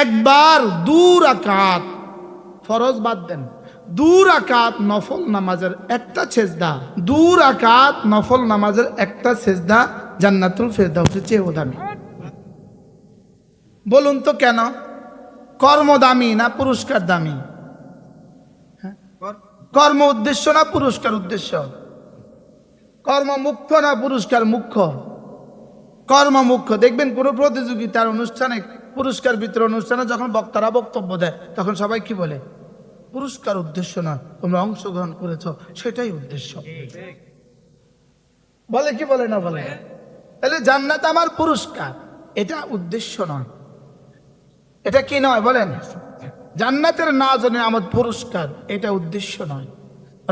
একবার দূর আকাত ফরজ বাদ দেন। দূর আকাত নফল নামাজের একটা সেজদা দূর আকাত নফল নামাজের একটা সেজদা জান্নাতুল ফেরদাউসের চেয়েও দামি। বলুন তো কেন? কর্ম দামি না পুরস্কার দামি? হ্যাঁ? কর্ম উদ্দেশ্য না পুরস্কার উদ্দেশ্য? কর্ম মুখ্য না পুরস্কার মুখ্য? কর্ম মুখ্য। দেখবেন কোনো প্রতিযোগিতার অনুষ্ঠানে পুরস্কার বিতরণ অনুষ্ঠানে যখন বক্তারা বক্তব্য দেয়, তখন সবাই কি বলে? পুরস্কার উদ্দেশ্য না, তোমরা অংশগ্রহণ করেছ, সেটাই উদ্দেশ্য। বলে কি বলে না বলে? তাহলে জান্নাত আমার পুরস্কার, এটা উদ্দেশ্য নয়। এটা কি নয় বলেন? জান্নাতের না জানে আমার পুরস্কার, এটা উদ্দেশ্য নয়।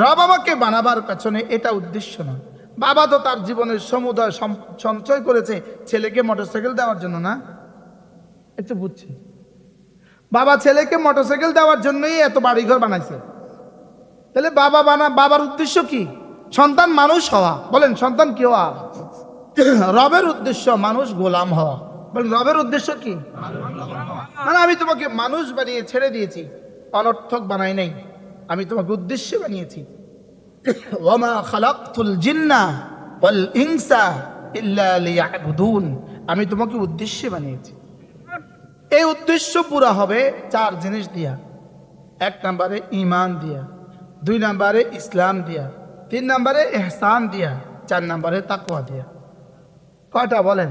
রব আমাকে বানাবার পেছনে এটা উদ্দেশ্য নয়। বাবা তো তার জীবনের সমুদয় সঞ্চয় করেছে, ছেলেকে মোটরসাইকেল দেওয়ার জন্য না? একটু বুঝছি। বাবা ছেলেকে মোটরসাইকেল দেওয়ার জন্যই এত বাড়িঘর বানাইছে। তাহলে বাবা বানা বাবার উদ্দেশ্য কি? সন্তান মানুষ হওয়া। বলেন, সন্তান কি হওয়া? রবের উদ্দেশ্য মানুষ গোলাম হওয়া। বলেন, রবের উদ্দেশ্য কি? মানে আমি তোমাকে মানুষ বানিয়ে ছেড়ে দিয়েছি, অনর্থক বানাই নাই। আমি তোমাকে উদ্দেশ্যে বানিয়েছি। জিন্না আমি তোমাকে উদ্দেশ্যে বানিয়েছি। এই উদ্দেশ্য পুরা হবে চার জিনিস দিয়া। এক নম্বরে ইমান দিয়া, দুই নম্বরে ইসলাম দিয়া, তিন নম্বরে এহসান দিয়া, চার নম্বরে তাকওয়া দিয়া। কয়টা বলেন?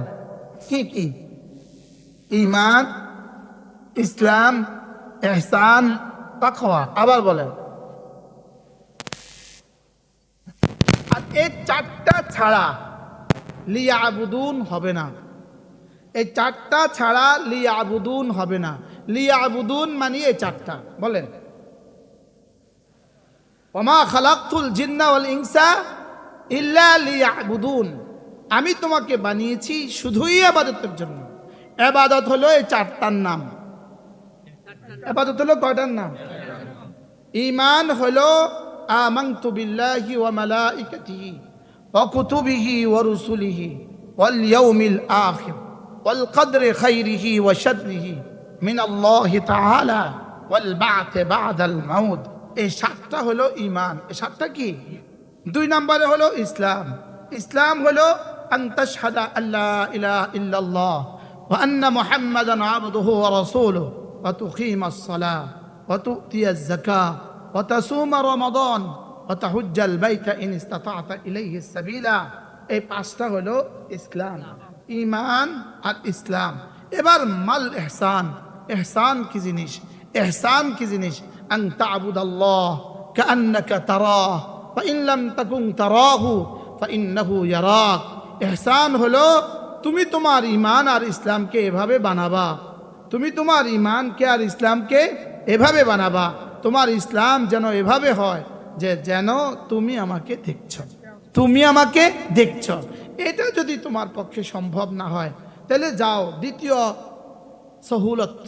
কি কি? ইমান ইসলাম এহসান তাকওয়া। আবার বলেন। আর এই চারটা ছাড়া লিয়া আবুদুন হবে না। এই চারটা ছাড়া লিয়া আবুদুন হবে না। লিয়া আবুদুন মানে এই চারটা। বলেন। ওমা খালাকুল জিন্না ওয়াল ইনসা ইল্লা লিয়াবুদুন। আমি তোমাকে বানিয়েছি শুধুই আবাদতের জন্য। আবাদত হলো এই চারটার নাম। আবাদত হলো কয়টার নাম? ইমান হলো আমানতু বিল্লাহি ওয়া মালাইকাতিহি ওয়া কুতুবিহি ওয়া রুসুলিহি ওয়াল ইয়াউমিল আখির। ওয়া শাররিহি মিন আল্লাহি তাআলা ওয়াল বা'থ বা'দাল মাউত। এই সাতটা হলো ইমান এই সাতটা কি? দুই নম্বরে হলো ইসলাম। ইসলাম হলো আন তাশহাদা আল্লা ইলাহা ইল্লাল্লাহ ওয়া আন্না মুহাম্মাদান আবদুহু ওয়া রাসূলুহু ওয়া তুকিমাস সালাহ ওয়া তু'তিয়াজ যাকাহ ওয়া তাসুমা রমাদান ওয়া তাহুজ্জাল বাইতা ইন ইসতাতা'তা এই পাঁচটা হলো ইসলাম। ইমান আর ইসলাম। এবার মাল এহসান এহসান কি জিনিস? এহসান কি জিনিস? আং এহসান হলো, তুমি তোমার ইমান আর ইসলামকে এভাবে বানাবা। তুমি তোমার ইমানকে আর ইসলামকে এভাবে বানাবা। তোমার ইসলাম যেন এভাবে হয় যে, যেন তুমি আমাকে দেখছ। তুমি আমাকে দেখছ। এটা যদি তোমার পক্ষে সম্ভব না হয়, তাহলে যাও, দ্বিতীয় সহুলত,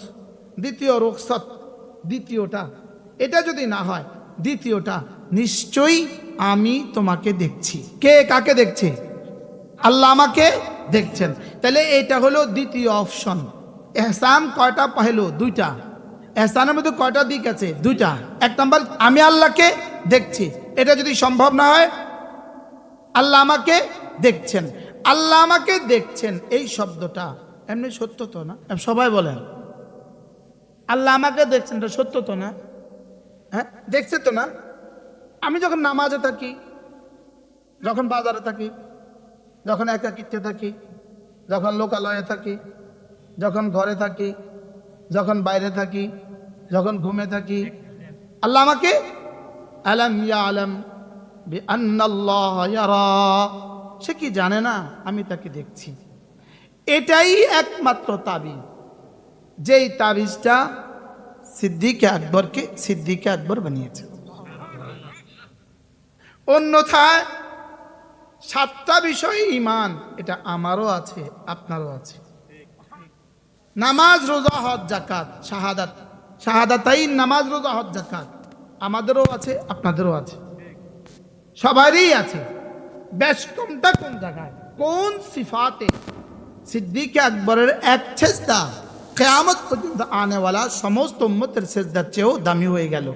দ্বিতীয় রোকসত দ্বিতীয়টা। এটা যদি না হয়, দ্বিতীয়টা, নিশ্চয়ই আমি তোমাকে দেখছি। কে কাকে দেখছে? আল্লাহ আমাকে দেখছেন। তাহলে এটা হলো দ্বিতীয় অপশন। এহসান কয়টা পাইলো? দুইটা। এহসানের মধ্যে কয়টা দিক আছে? দুইটা। এক নম্বর, আমি আল্লাহকে দেখছি। এটা যদি সম্ভব না হয়, আল্লাহ আমাকে দেখছেন। আল্লাহ আমাকে দেখছেন। এই শব্দটা, এমনি সত্য তো না? সবাই বলেন। আল্লাহ আমাকে দেখছেন, এটা সত্য তো না? হ্যাঁ দেখছে তো না? আমি যখন নামাজে থাকি, যখন বাজারে থাকি, যখন একা একাকিত্বে থাকি, যখন লোকালয়ে থাকি, যখন ঘরে থাকি, যখন বাইরে থাকি, যখন ঘুমে থাকি, আল্লাহ আমাকে, আলম ইয়া আলম বি আন্নাল্লাহ ইয়ারা সে কি জানে না? আমি তাকে দেখছি। এটাই একমাত্র তাবিজ। যেই তাবিজটা সিদ্দিকে আকবরকে সিদ্দিকে আকবর বানিয়েছে। অন্যথায় সাতটা বিষয় ইমান এটা আমারও আছে, আপনারও আছে। নামাজ, রোজা, হজ জাকাত শাহাদাত, শাহাদাতাই নামাজ, রোজা, হজ জাকাত আমাদেরও আছে, আপনাদেরও আছে। সবারই আছে। বেশ কমটা কোন জায়গায়? কোন সিফাতে? সিদ্দিকে আকবরের এক ছেস্তা কেয়ামত পর্যন্ত আনেওয়ালা সমস্ত উম্মতের সেজদার চেয়েও দামি হয়ে গেল।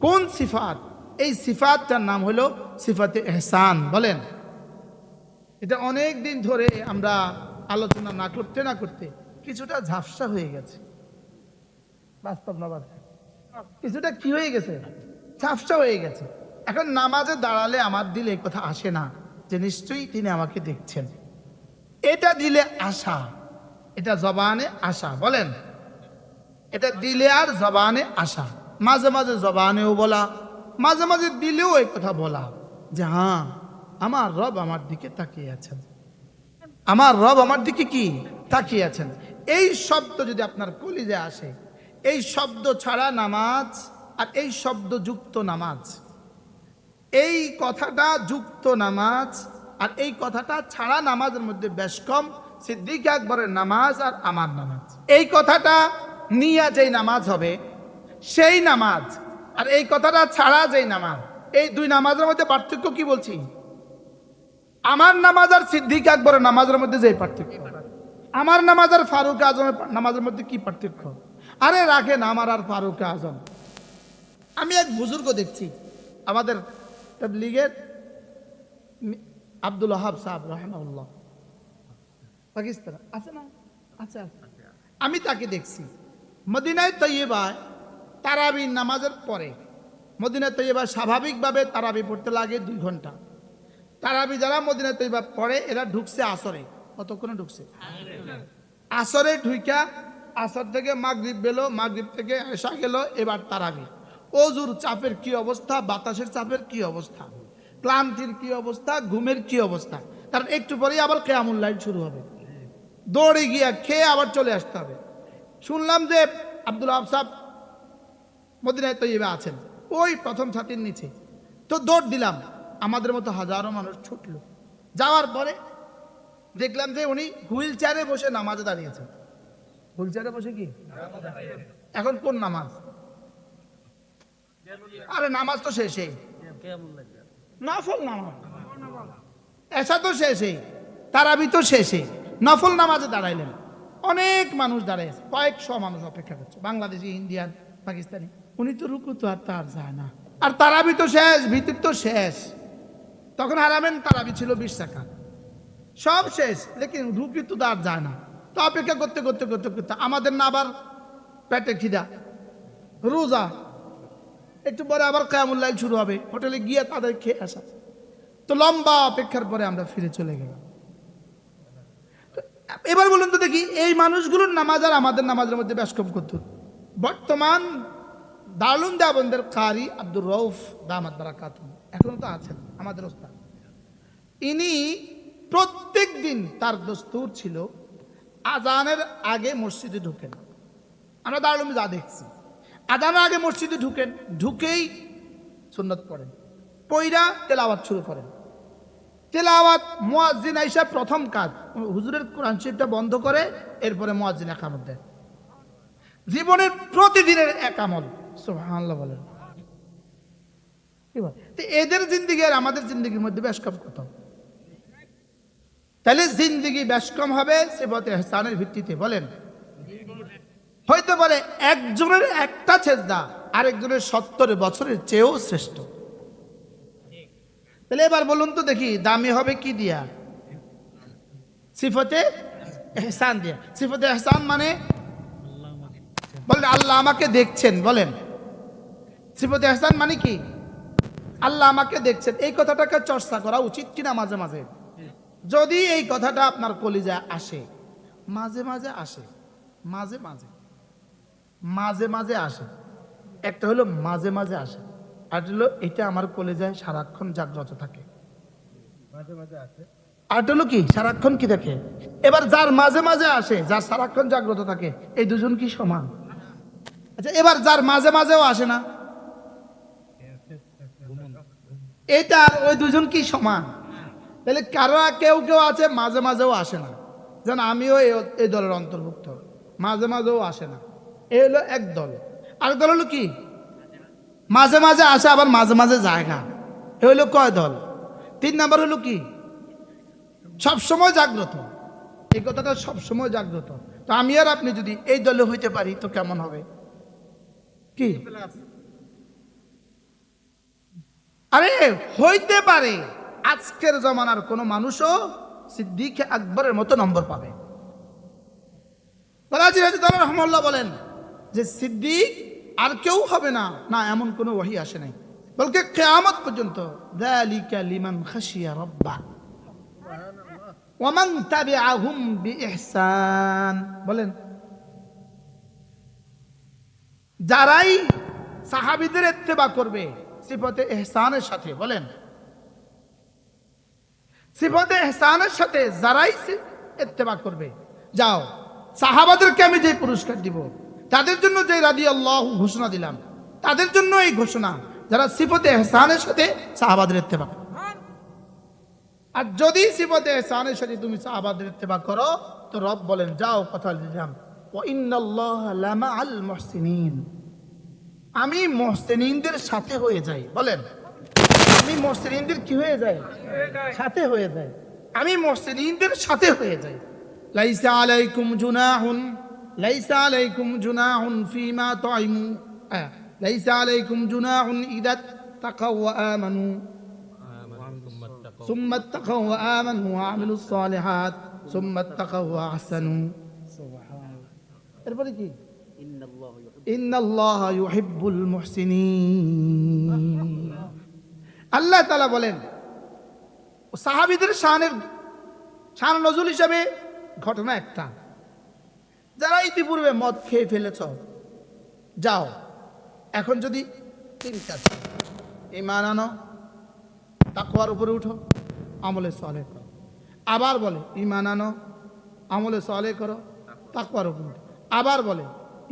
কোন সিফাত? এই সিফাতটার নাম হলো সিফাতে এহসান, বলেন। এটা অনেক দিন ধরে আমরা আলোচনা না করতে না করতে কিছুটা ঝাপসা হয়ে গেছে। বাস্তব না? কিছুটা কি হয়ে গেছে? ঝাপসা হয়ে গেছে। এখন নামাজে দাঁড়ালে আমার দিলে এই কথা আসে না যে নিশ্চয়ই তিনি আমাকে দেখছেন। এটা দিলে আশা, এটা জবানে আশা, বলেন। এটা দিলে আর জবানে আশা। মাঝে মাঝে জবানেও বলা, মাঝে মাঝে দিলেও এই কথা বলা যে হ্যাঁ আমার রব আমার দিকে তাকিয়ে আছেন। আমার রব আমার দিকে কি? তাকিয়ে আছেন। এই শব্দ যদি আপনার কলিজে আসে, এই শব্দ ছাড়া নামাজ আর এই শব্দ যুক্ত নামাজ এই কথাটা যুক্ত নামাজ আর এই কথাটা ছাড়া নামাজের মধ্যে বেশ কম। সিদ্দিক আকবরের নামাজ আর আমার নামাজ। এই কথাটা নিয়ে যেই নামাজ হবে, সেই নামাজ আর এই কথাটা ছাড়া যেই নামাজ, এই দুই নামাজের মধ্যে পার্থক্য কি বলছি? আমার নামাজ আর সিদ্দিক আকবরের নামাজের মধ্যে যে পার্থক্য? আমার নামাজ আর ফারুক আজমের নামাজের মধ্যে কি পার্থক্য? আরে রাখেন আমার আর ফারুক আজম। আমি এক বুজুর্গ দেখছি, আমাদের লীগের আব্দুল ওহাব সাহেব রহমাউল্লাহ পাকিস্তান। আছে না? আচ্ছা আমি তাকে দেখছি। মদিনায় তৈবায় তারাবি নামাজের পরে। মদিনায় তৈবা স্বাভাবিকভাবে তারাবি পড়তে লাগে দুই ঘণ্টা। তারাবি যারা মদিনায় তৈবা পড়ে এরা ঢুকছে আসরে। কতক্ষণে ঢুকছে? আসরে ঢুইকা আসর থেকে মাগরিব বেলো মাগরিব থেকে এসা গেল এবার তারাবি। অজুর চাপের কি অবস্থা? বাতাসের চাপের কি অবস্থা? ক্লান্তির কি অবস্থা? ঘুমের কি অবস্থা? কারণ একটু পরেই আবার কেয়ামুল লাইট শুরু হবে। দৌড়ে গিয়া খেয়ে আবার চলে আসতে হবে। শুনলাম যে আব্দুল আফসাব মদিনায় তৈবা আছেন। ওই প্রথম ছাতির নিচে। তো দৌড় দিলাম। আমাদের মতো হাজারো মানুষ ছুটলো। যাওয়ার পরে দেখলাম যে উনি হুইল চেয়ারে বসে নামাজে দাঁড়িয়েছেন। হুইল চেয়ারে বসে কি? এখন কোন নামাজ? আরে নামাজ তো শেষেই। নফল নামাজ। এসা তো শেষেই, তারাবি তো শেষে নফল নামাজে দাঁড়াইলেন। অনেক মানুষ দাঁড়ায় আছে, কয়েকশো মানুষ অপেক্ষা করছে, বাংলাদেশি, ইন্ডিয়ান, পাকিস্তানি। উনি তো রুকু তো আর তার যায় না। আর তারাবি তো শেষ ভিতর তো শেষ। তখন হারাবেন তারাবি ছিল বিশ টাকা। সব শেষ, লেকিন রুকি তো আর যায় না। তো অপেক্ষা করতে করতে করতে করতে, আমাদের না আবার পেটে খিদা, রোজা একটু পরে আবার কেয়ামুল্লাহ শুরু হবে। হোটেলে গিয়ে তাদের খেয়ে আসা। তো লম্বা অপেক্ষার পরে আমরা ফিরে চলে গেলাম। এবার বলুন তো দেখি, এই মানুষগুলোর নামাজ আর আমাদের নামাজের মধ্যে বেশ কম করত বর্তমান দারুণ দেবন্দের কারি আব্দুর রৌফ দামাদ বারাকাতুম এখনও তো আছেন, আমাদের ওস্তাদ। ইনি প্রত্যেক দিন তার দস্তুর ছিল, আজানের আগে মসজিদে ঢুকেন। আমরা দারুম যা দেখছি। আজানের আগে মসজিদে ঢুকেন, ঢুকেই সুন্নত পড়েন। পইরা তেলাওয়াত শুরু করেন। তেলাওয়াত মুয়াজ্জিন আইসা প্রথম কাজ, হুজুরের কোরআন শরীফটা বন্ধ করে এরপরে মুয়াজ্জিন একামত দেন। জীবনের প্রতিদিনের এক আমল, সুবহানাল্লাহ বলেন? তো এদের জিন্দিগি আর আমাদের জিন্দিগির মধ্যে বেশ কম কত? তাহলে জিন্দিগি বেশ কম হবে, সেবতে এহসানের ভিত্তিতে, বলেন। হয়তো বলে একজনের একটা ছেদা, আরেকজনের সত্তর বছরের চেয়েও শ্রেষ্ঠ। তাহলে এবার বলুন তো দেখি, দামি হবে কি দিয়া? সিফতে এহসান দিয়া। সিফতে এহসান মানে? বলেন, আল্লাহ আমাকে দেখছেন, বলেন। সিফতে এহসান মানে কি? আল্লাহ আমাকে দেখছেন। এই কথাটাকে চর্চা করা উচিত কিনা মাঝে মাঝে? যদি এই কথাটা আপনার কলিজায় আসে, মাঝে মাঝে আসে, মাঝে মাঝে। মাঝে মাঝে আসে। একটা হলো মাঝে মাঝে আসে। আর হলো এটা আমার কলেজায় সারাক্ষণ জাগ্রত থাকে। আর হলো কি? সারাক্ষণ কি থাকে এবার যার মাঝে মাঝে আসে যার সারাক্ষণ জাগ্রত থাকে এই দুজন কি সমান? আচ্ছা এবার যার মাঝে মাঝেও আসে না। এটা আর ওই দুজন কি সমান? তাহলে কারও কেউ কেউ আছে মাঝে মাঝেও আসে না। যেন আমিও এই- এই দলের অন্তর্ভুক্ত। মাঝে মাঝেও আসে না। এই হলো এক দল। আর দল হলো কি? মাঝে মাঝে আসে, আবার মাঝে মাঝে যায় না। এ হলো কয় দল? তিন নাম্বার হলো কি? সবসময় জাগ্রত। এই কথাটা সবসময় জাগ্রত। তো আমি আর আপনি যদি এই দলে হইতে পারি, তো কেমন হবে? কি? আরে, হইতে পারে। আজকের জমানার কোন মানুষও সিদ্দিক আকবরের মতো নম্বর পাবে। তারাজি রাজিদার রহমাল্লাহ বলেন যে সিদ্দিক আর কেউ হবে না। না, এমন কোনো ওয়াহি আসে নাই। বলকে কেয়ামত পর্যন্ত বিইহসান। বলেন, যারাই সাহাবিদের ইত্তেবা করবে, সিফতে এহসানের সাথে। বলেন, সিফতে এহসানের সাথে যারাই ইত্তেবা করবে। যাও, সাহাবাদেরকে আমি যে পুরস্কার দিব তাদের জন্য যে রাদি আল্লাহ ঘোষণা দিলাম, তাদের জন্য এই ঘোষণা যারা সিফতে এহসানের সাথে সাহাবাদের ইত্তেবা। আর যদি সিফতে এহসানের সাথে তুমি সাহাবাদের ইত্তেবা করো, তো রব বলেন, যাও কথা দিলাম। আমি মহসিনদের সাথে হয়ে যাই, বলেন। আমি মহসিনদের কি হয়ে যাই? সাথে হয়ে যায় আমি মহসিনদের সাথে হয়ে যাই। লাইসা আলাইকুম জুনাহুন লাইসা আলাইকুম জুনাহুন ফিমা তাইমু আহ, লাইসা আলাইকুম জুনাহুন ইদা তাকাও ওয়া আমানু ثم اتقوا وآمنوا وعملوا الصالحات ثم اتقوا وأحسنوا এরপরে কি ইন্নাল্লাহ ইউহিব্বুল মুহসিনিন আল্লাহ তাআলা বলেন সাহাবীদের শানের শান নজুল হিসাবে ঘটনা একটা যারা ইতিপূর্বে মদ খেয়ে ফেলেছ, যাও। এখন যদি তিন কাজ ইমান আনো, তাকওয়ার উপরে উঠো, আমলে সলে করো। আবার বলে ইমান আনো, আমলে সলে করো, তাকওয়ার উপরে উঠো। আবার বলে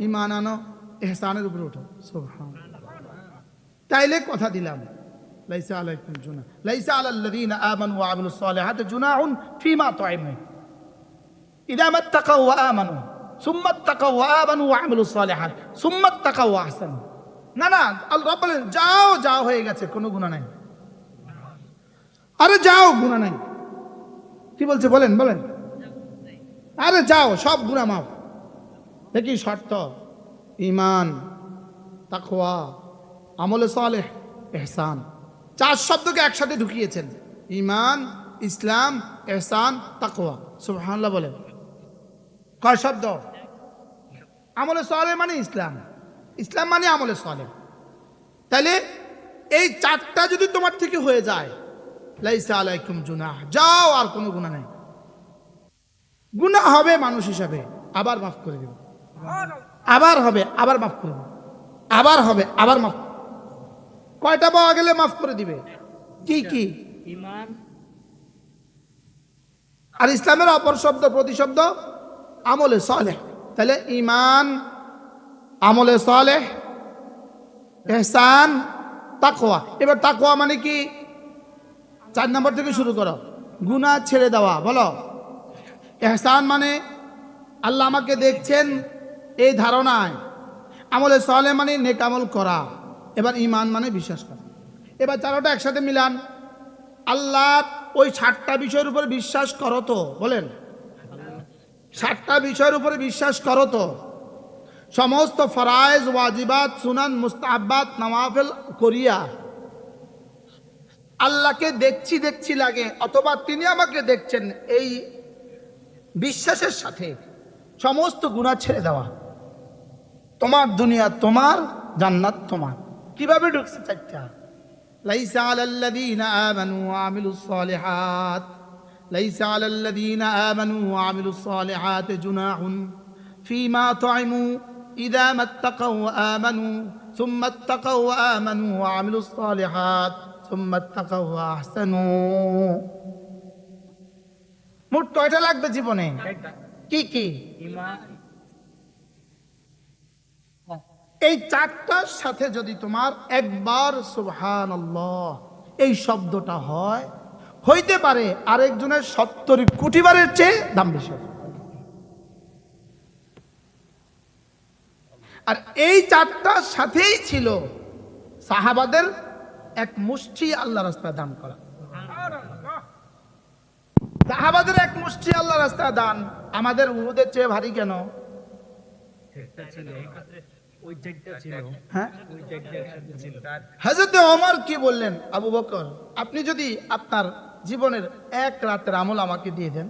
ইমান আনো, এহসানের উপরে উঠো। সুবহান তাইলে কথা দিলাম। লাইসা আলাইকুম জুনা লাইসা আলাল্লাযীনা আমানু ওয়া আমিলুস সালিহাতি জুনাহুন ফীমা তুইমু ইযা মাত্তাকাউ ওয়া আমানু। বলেন যাও যাও হয়ে গেছে নাই। যাও বলেন বলেন। সব দেখি শর্ত। ইমান তাকওয়া, আমলে সালেহ, এহসান। চার শব্দকে একসাথে ঢুকিয়েছেন। ইমান ইসলাম, এহসান, তাকওয়া। সুবহানাল্লাহ বলে কয় শব্দ? আমলে সালেহ মানে ইসলাম। ইসলাম মানে আমলে সালেহ তাহলে এই চারটা যদি তোমার থেকে হয়ে যায় লাইসা আলাইকুম জুনাহ যাও আর কোনো গুনাহ নাই। গুনাহ হবে মানুষ হিসাবে। আবার মাফ করে দেব। আবার হবে আবার মাফ করে দেব। আবার হবে আবার মাফ। কয়টা পাওয়া গেলে মাফ করে দিবে? কি কি? ইমান। আর ইসলামের অপর শব্দ প্রতিশব্দ? আমলে সালেহ। তাহলে ইমান আমলে সালেহ, এহসান, তাকওয়া। এবার তাকওয়া মানে কি? চার নম্বর থেকে শুরু করো। গুনাহ ছেড়ে দেওয়া, বলো। এহসান মানে আল্লাহ আমাকে দেখছেন এই ধারণায়। আমলে সালে মানে নেকামল করা। এবার ইমান মানে বিশ্বাস করা। এবার চারোটা একসাথে মিলান। আল্লাহ ওই ষাটটা বিষয়ের উপর বিশ্বাস করো তো, বলেন। ষাটটা বিষয়ের উপরে বিশ্বাস করো তো। সমস্ত ফরায়েজ, ওয়াজিবাত, সুনান, মুস্তাহাবাত, নওয়াফেল করিয়া। আল্লাহকে দেখছি দেখছি লাগে, অথবা তিনি আমাকে দেখছেন এই বিশ্বাসের সাথে। সমস্ত গুণা ছেড়ে দেওয়া। তোমার দুনিয়া তোমার, জান্নাত তোমার। কীভাবে ঢুকছে চারটা? লাইসা আলাল্লাযীনা আমানু ওয়া ওয়া আমিলুস সালিহাত জুনাহুন ফীমা তুইমু ইযা মাত্তাকাউ ওয়া আমানু সুম্মা ইত্তাকাউ ওয়া আমানু ওয়া আমিলুস সালিহাত সুম্মা ইত্তাকাউ ওয়া আহসানু মোট কয়টা লাগবে জীবনে? কি কি? এই চারটার সাথে যদি তোমার একবার সুবহান এই শব্দটা হয় হইতে পারে আরেকজনের সত্তর কোটিবারের চেয়ে দাম বেশি হবে। আর এই চারটার সাথেই ছিল সাহাবাদের এক মুষ্টি আল্লাহ রাস্তায় দান করা। সাহাবাদের এক মুষ্টি আল্লাহ রাস্তা দান আমাদের উহুদের চেয়ে ভারী কেন? চারটা হ্যাঁ? চারটা হাজরতে ওমর কি বললেন? আবু বকর, আপনি যদি আপনার জীবনের এক রাতের আমল আমাকে দিয়ে দেন।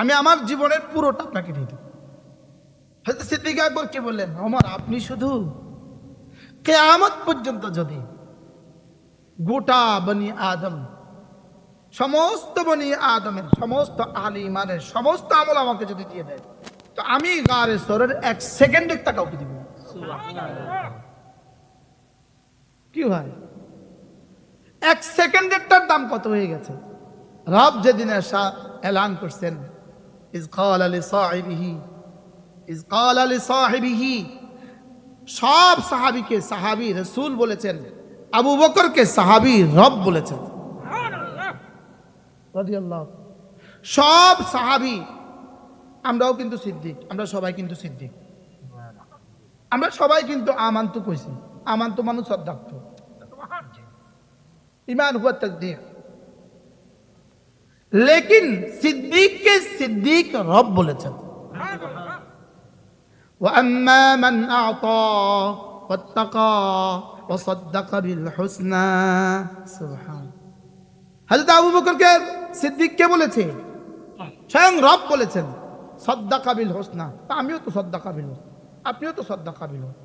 আমি আমার জীবনের পুরোটা আপনাকে দিয়ে দেব। হয়তো সিদ্দিক আকবর কি বললেন? ওমর, আপনি শুধু কেয়ামত পর্যন্ত যদি গোটা বনি আদম, সমস্ত বনি আদমের, সমস্ত আলী ইমানের, সমস্ত আমল আমাকে যদি দিয়ে দেয়, তো আমি গারে সরের এক সেকেন্ডের টাকা ওকে দিব। কি ভাই এক সেকেন্ডেরটার দাম কত হয়ে গেছে? রব যেদিন এলান করছেন ইজ কাল আলী সাহিবিহি ইজ কাল আলী সাহিবিহি সব সাহাবিকে সাহাবি রসুল বলেছেন আবু বকরকে সাহাবি রব বলেছেন। সব সাহাবি আমরাও কিন্তু সিদ্দিক আমরা সবাই কিন্তু সিদ্দিক। আমরা সবাই কিন্তু আমান্ত কইছি আমান্ত মানুষ সদ্দাক্ত ইমান হুয়া তকদীর। লেকিন সিদ্দিককে সিদ্দিক রব বলেছেন وأما من أعطى واتقى وصدق بالحسنى سبحان হযরত আবু বকরকে সিদ্দিক কে বলেছে স্বয়ং রব বলেছেন সদ্দা কাবিল হোসনা তা আমিও তো সদ্দা কাবিল হোস আপনিও তো সদ্দা কাবিল হোস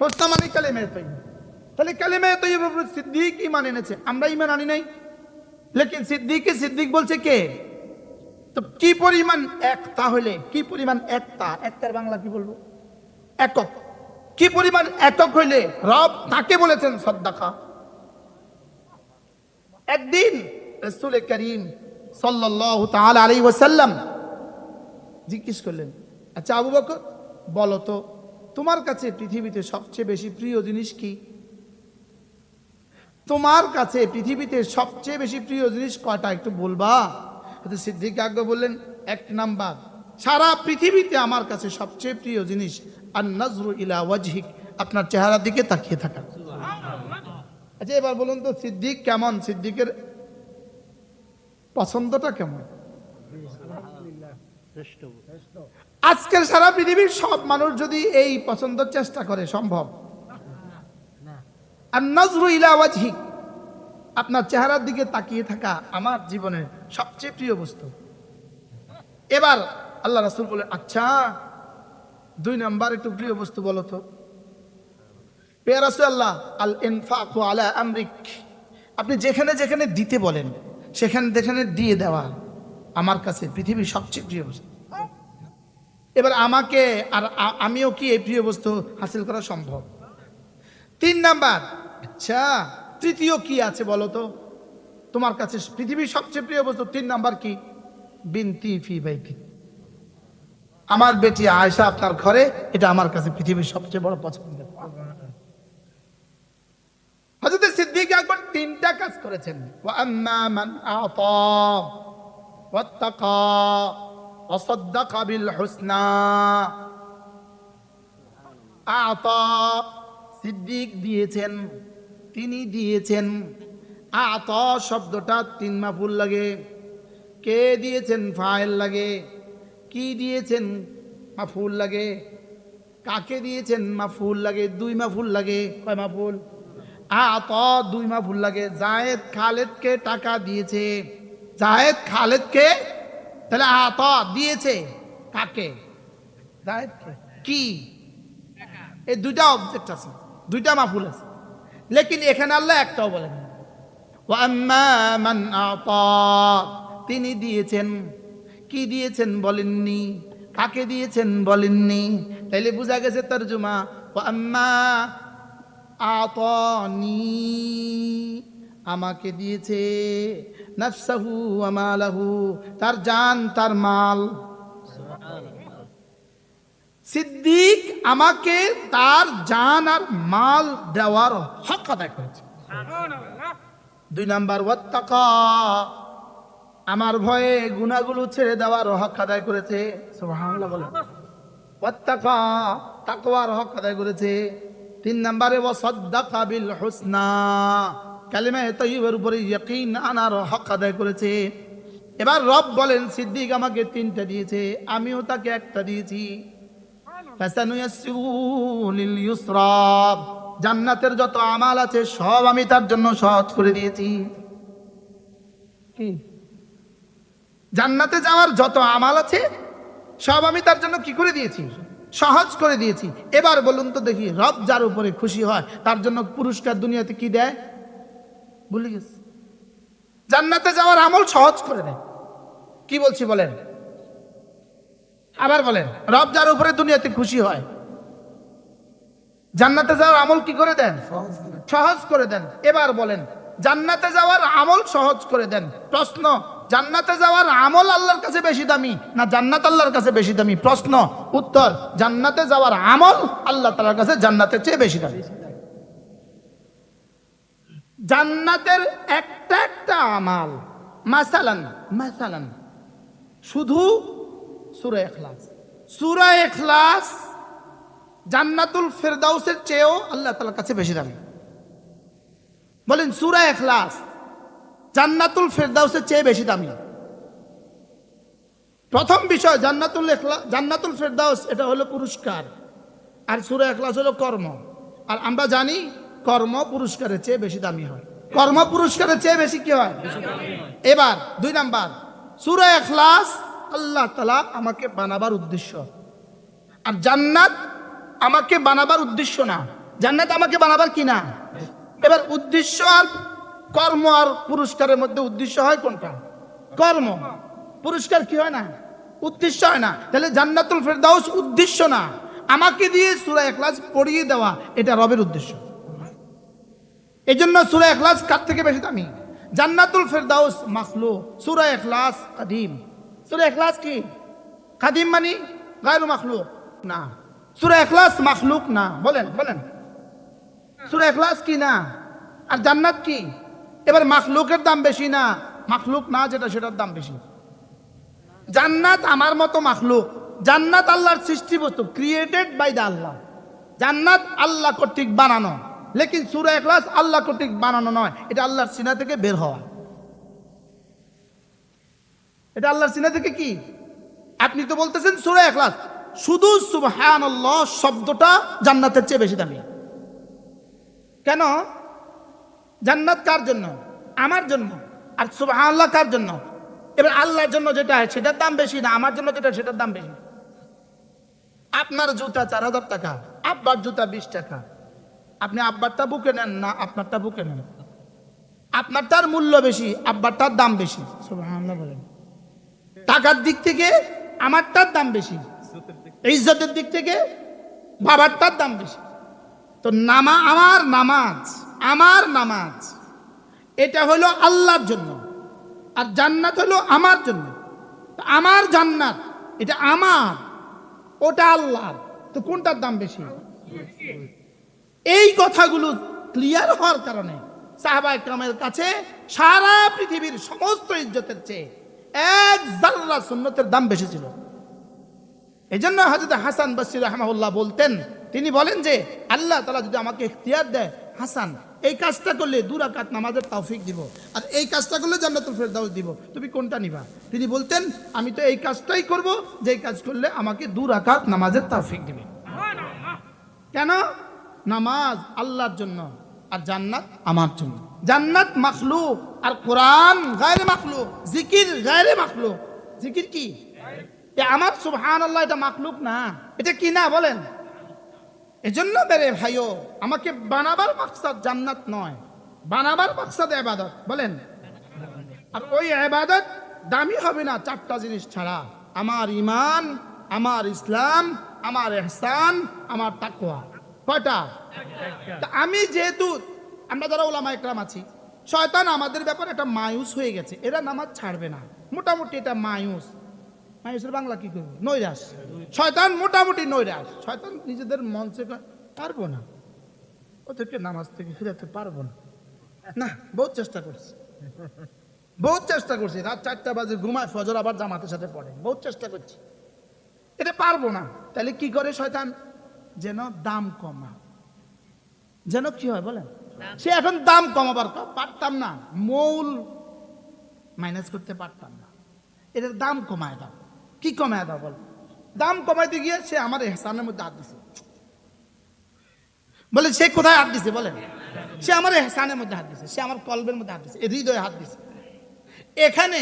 হোসনা মানে কালেমে তৈব তাহলে কালেমে তৈব সিদ্দিক ইমান এনেছে আমরা ইমান আনি নাই লেকিন সিদ্দিককে সিদ্দিক বলছে কে? তো কি পরিমাণ একতা হলে কি পরিমাণ একতা একতার বাংলা কি বলব? একক। কি পরিমাণ একক হইলে রব তাকে বলেছেন সদ্দাকা? একদিন রসুল করিম সাল্লাল্লাহু তাআলা আলাইহি ওয়াসাল্লাম জিজ্ঞেস করলেন আচ্ছা আবু বকর, বলো তো, তোমার কাছে পৃথিবীতে সবচেয়ে বেশি প্রিয় জিনিস কি? তোমার কাছে পৃথিবীতে সবচেয়ে বেশি প্রিয় জিনিস কয়টা একটু বলবা? সিদ্দিক আজ্ঞা বললেন, এক নাম্বার, সারা পৃথিবীতে আমার কাছে সবচেয়ে প্রিয় জিনিস আর নজরু ইলা ওয়াজহিক, আপনার চেহারার দিকে তাকিয়ে থাকা। আচ্ছা এবার বলুন তো, সিদ্দিক কেমন? সিদ্দিকের পছন্দটা কেমন? আজকের সারা পৃথিবীর সব মানুষ যদি এই পছন্দের চেষ্টা করে, সম্ভব? আর নজরু ইলা ওয়াজহিক। আপনার চেহারার দিকে তাকিয়ে থাকা আমার জীবনের সবচেয়ে প্রিয় বস্তু। এবার আল্লাহ রাসূল বলে আচ্ছা দুই নাম্বার একটু প্রিয় বস্তু বলো তো। পেয়ার আল্লাহ আল ইনফাক আলা আমরিক। আপনি যেখানে যেখানে দিতে বলেন, সেখানে যেখানে দিয়ে দেওয়া আমার কাছে পৃথিবীর সবচেয়ে প্রিয় বস্তু। এবার আমাকে আর আমিও কি এই প্রিয় বস্তু হাসিল করা সম্ভব? তিন নাম্বার। আচ্ছা তৃতীয় কি আছে বলো তো? তোমার কাছে পৃথিবীর সবচেয়ে প্রিয় বস্তু তিন নাম্বার কি? বিনতি ফি বাইতি। আমার বেটি আয়সা আপনার ঘরে, এটা আমার কাছে পৃথিবীর সবচেয়ে বড় পছন্দ হযরত সিদ্দিক একবার তিনটা কাজ করেছেন। ওয়া মান আতা, ওয়াত্তাকা, ওয়া সাদ্দাকা বিল হুসনা। আতা সিদ্দিক দিয়েছেন তিনি দিয়েছেন। আত শব্দটা তিন মাফুল লাগে। কে দিয়েছেন ফাইল লাগে? কি দিয়েছেন মাফুল লাগে? কাকে দিয়েছেন মাফুল লাগে? দুই মাফুল লাগে। কয় মাফুল? আত দুই মাফুল লাগে। জায়েদ খালেদকে টাকা দিয়েছে। জায়েদ খালেদকে? তাহলে আত দিয়েছে কাকে? জায়েদকে। কি? এই দুইটা অবজেক্ট আছে। দুইটা মাফুল আছে। লেকিন এখানে আল্লাহ একটাও বলেন তিনি দিয়েছেন। কি দিয়েছেন বলেননি? কাকে দিয়েছেন বলেননি? তাইলে বোঝা গেছে তর্জমা ওয়াম্মা আতানি, আমাকে দিয়েছে নাফসাহু আমালাহু তার জান, তার মাল। সিদ্দিক আমাকে তার জান আর মাল দেওয়ার হক আদায় করেছে। দুই নাম্বার আমার ভয়ে গুনাহগুলো ছেড়ে দেওয়ার হক আদায় করেছে। তাকওয়ার হক আদায় করেছে। তিন নাম্বারে, ওয়াসাদ্দাকা বিল হুসনা। কালিমা তাইয়্যিবের উপরে ইয়াকিন আনার হক আদায় করেছে। এবার রব বলেন, সিদ্দিক আমাকে তিনটা দিয়েছে, আমিও তাকে একটা দিয়েছি। জান্নাতের যত আমাল আছে সব আমি তার জন্য সহজ করে দিয়েছি। জান্নাতে যাওয়ার যত আমাল আছে সব আমি তার জন্য কি করে দিয়েছি? সহজ করে দিয়েছি। এবার বলুন তো দেখি রব যার উপরে খুশি হয় তার জন্য পুরস্কার দুনিয়াতে কি দেয়? ভুলে গেছি। জান্নাতে যাওয়ার আমল সহজ করে দেয়। কি বলছি বলেন? আবার বলেন রব যার উপরে দুনিয়াতে খুশি হয় জান্নাতে যাওয়ার আমল কি করে দেন? সহজ করে দেন। এবার বলেন জান্নাতে যাওয়ার আমল সহজ করে দেন। প্রশ্ন জান্নাতে যাওয়ার আমল আল্লাহর কাছে বেশি দামি না জান্নাত আল্লাহর কাছে বেশি দামি? প্রশ্ন উত্তর জান্নাতে যাওয়ার আমল আল্লাহ তাআলার কাছে জান্নাতের চেয়ে বেশি দামি। জান্নাতের একটা একটা আমাল মাসালান মাসালান শুধু সুরা এখলাস সুরা এখলাস জান্নাতুল ফেরদাউসের চেয়েও আল্লাহ তাআলার কাছে বেশি দামি। বলেন, সুরা এখলাস জান্নাতুল ফেরদাউসের চেয়ে বেশি দামি। প্রথম বিষয়, জান্নাতুল এখলা জান্নাতুল ফেরদাউস, এটা হলো পুরস্কার। আর সুরা এখলাস হলো কর্ম। আর আমরা জানি, কর্ম পুরস্কারের চেয়ে বেশি দামি হয়। কর্ম পুরস্কারের চেয়ে বেশি কি হয়? এবার, দুই নাম্বার, সুরা এখলাস আল্লাহ তালা আমাকে বানাবার উদ্দেশ্য। আর জান্নাত আমাকে বানাবার উদ্দেশ্য না। জান্নাত আমাকে বানাবার কি না? এবার উদ্দেশ্য আর কর্ম আর পুরস্কারের মধ্যে উদ্দেশ্য হয় কোনটা? কর্ম। পুরস্কার কি হয় না? উদ্দেশ্য হয় না। তাহলে জান্নাতুল ফেরদাউস উদ্দেশ্য না। আমাকে দিয়ে সুরা এখলাস পড়িয়ে দেওয়া, এটা রবের উদ্দেশ্য। এই জন্য সুরা এখলাস কার থেকে বেশি দামি? জান্নাতুল ফেরদাউস মাখলু সুরা এখলাস কাদিম সুরা এখলাস কি? কাদিম মানি? গায়রু মাখলুক? না। সুরা এখলাস মাখলুক না। বলেন বলেন। সুরা এখলাস কি না? আর জান্নাত কি? এবার মাখলুকের দাম বেশি না। মাখলুক না যেটা, সেটার দাম বেশি। জান্নাত আমার মতো মাখলুক। জান্নাত আল্লাহর সৃষ্টি বস্তু ক্রিয়েটেড বাই দ্য আল্লাহ। জান্নাত আল্লাহ কর্তৃক বানানো। লেকিন সুরা এখলাস আল্লাহ কর্তৃক বানানো নয়। এটা আল্লাহর সিনা থেকে বের হওয়া। এটা আল্লাহর সিনা থেকে কি? আপনি তো বলতেছেন সুরা এখলাস শুধু সুবহান শব্দটা জান্নাতের চেয়ে বেশি দামি। কেন? জান্নাত কার জন্য? আমার জন্য। আর সুবহান আল্লাহ কার জন্য? এবার আল্লাহর জন্য যেটা সেটার দাম বেশি না, আমার জন্য যেটা সেটার দাম বেশি? আপনার জুতা চার হাজার টাকা, আব্বার জুতা বিশ টাকা। আপনি আব্বারটা বুকে নেন না আপনারটা বুকে নেন? আপনারটার মূল্য বেশি, আব্বারটার দাম বেশি। সুবহানাল্লাহ বলেন। টাকার দিক থেকে আমারটার দাম বেশি, ইজ্জতের দিক থেকে বাবারটার দাম বেশি। তো নামা আমার নামাজ আমার নামাজ, এটা হলো আল্লাহর জন্য। আর জান্নাত হলো আমার জন্য। আমার জান্নাত, এটা আমার, ওটা আল্লাহ তো কোনটার দাম বেশি? এই কথাগুলো ক্লিয়ার হওয়ার কারণে সাহাবা একরামের কাছে সারা পৃথিবীর সমস্ত ইজ্জতের চেয়ে এক জাল্লা সুন্নতের দাম বেশি ছিল। এই জন্য হাজরত হাসান বসির রহমাউল্লাহ বলতেন, তিনি বলেন যে, আল্লাহ তালা যদি আমাকে ইখতিয়ার দেয়, হাসান, এই কাজটা করলে দু রাকাত নামাজের তৌফিক দিব, আর এই কাজটা করলে জান্নাতুল ফেরদাউস দিব। তুমি কোনটা নিবা? তিনি বলতেন, আমি তো এই কাজটাই করব যে কাজ করলে আমাকে দু রাকাত নামাজের তৌফিক দিবে। কেন? নামাজ আল্লাহর জন্য, আর জান্নাত আমার জন্য। জান্নাত মাখলুক আর কোরআন গায়রে মাখলুক, জিকির গায়রে মাখলুক। জিকির কি? আমার সুবহান আল্লাহ এটা মাখলুক না। এটা কি না বলেন? এজন্য মেরে ভাইও, আমাকে বানাবার মাকসাদ জান্নাত নয়, বানাবার মাকসাদ এবাদত, বলেন। আর ওই এবাদত দামি হবে না চারটা জিনিস ছাড়া। আমার ইমান আমার ইসলাম, আমার এহসান, আমার তাকুয়া কয়টা? আমি যেহেতু আমরা যারা ওলামা একরাম আছি, শয়তান আমাদের ব্যাপারে একটা মায়ুস হয়ে গেছে, এরা নামাজ ছাড়বে না। মোটামুটি এটা মায়ুস। মায়ুসের বাংলা কি করব? নৈরাস শয়তান মোটামুটি নৈরাস শয়তান নিজেদের মঞ্চে পারব না। ওদেরকে নামাজ থেকে ফিরাতে পারব না। না, বহুত চেষ্টা করছি। বহুত চেষ্টা করছি। রাত চারটা বাজে ঘুমায়, ফজর আবার জামাতের সাথে পড়ে। বহুত চেষ্টা করছি। এটা পারব না। তাহলে কি করে শয়তান? যেন দাম কমা যেন কি হয় বলেন? সে এখন দাম কমাবার পারতাম না, মৌল মাইনাস করতে পারতাম না। এটার দাম কমায় দাও। কি কমায় দাও বল? দাম কমাইতে গিয়ে সে আমার এহসানের মধ্যে হাত দিছে। বলে, সে কোথায় হাত দিছে বলেন? সে আমার এহসানের মধ্যে হাত দিছে, সে আমার কলবের মধ্যে হাত দিছে হৃদয়ে হাত দিছে। এখানে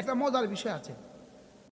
একটা মজার বিষয় আছে।